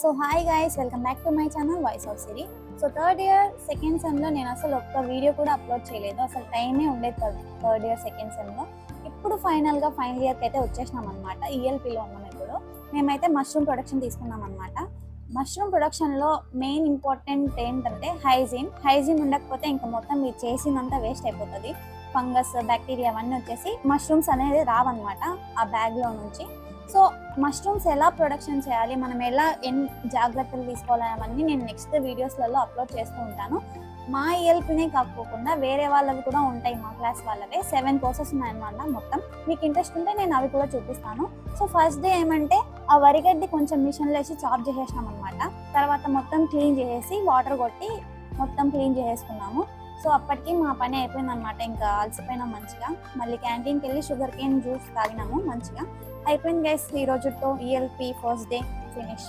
So hi guys welcome back to my channel voice of Siri so third year second సెమ్లో నేను అసలు ఒక్క video కూడా upload చేయలేదు. అసలు టైమే ఉండేది కదా థర్డ్ ఇయర్ సెకండ్ సెమ్లో ఇప్పుడు ఫైనల్గా ఫైనల్ ఇయర్కి అయితే వచ్చేసినాం అనమాట ఈఎల్పిలో ఉన్నాం ఇప్పుడు. మేమైతే మష్రూమ్ ప్రొడక్షన్ తీసుకున్నాం అనమాట మష్రూమ్ ప్రొడక్షన్లో మెయిన్ ఇంపార్టెంట్ ఏంటంటే హైజీన్ హైజీన్ ఉండకపోతే ఇంకా మొత్తం మీరు చేసిందంతా వేస్ట్ అయిపోతుంది. ఫంగస్ బ్యాక్టీరియా అవన్నీ వచ్చేసి మష్రూమ్స్ అనేది రావన్నమాట ఆ బ్యాగ్లో నుంచి. సో మష్రూమ్స్ ఎలా ప్రొడక్షన్ చేయాలి? మనం ఎలా ఎన్ జాగ్రత్తలు తీసుకోవాలి అవన్నీ నేను నెక్స్ట్ వీడియోస్లలో అప్లోడ్ చేస్తూ ఉంటాను. మా ఈఎల్పినే కాకపోకుండా వేరే వాళ్ళవి కూడా ఉంటాయి మా క్లాస్ వాళ్ళవే. సెవెన్ కోర్సెస్ ఉన్నాయన్నమాట మొత్తం. మీకు ఇంట్రెస్ట్ ఉంటే నేను అవి కూడా చూపిస్తాను. సో ఫస్ట్ డే ఏమంటే ఆ వరిగడ్డి కొంచెం మిషన్లో వేసి చాప్ చేసేసినాం అనమాట తర్వాత మొత్తం క్లీన్ చేసేసి వాటర్ కొట్టి మొత్తం క్లీన్ చేసేసుకున్నాము. సో అప్పటికి మా పని అయిపోయింది అనమాట ఇంకా అలసిపోయినాం మంచిగా. మళ్ళీ క్యాంటీన్కి వెళ్ళి షుగర్ కేన్ జ్యూస్ తాగినాము మంచిగా. అయిపోయింది గైస్ ఈ రోజుతో ఈఎల్పి ఫస్ట్ డే ఫినిష్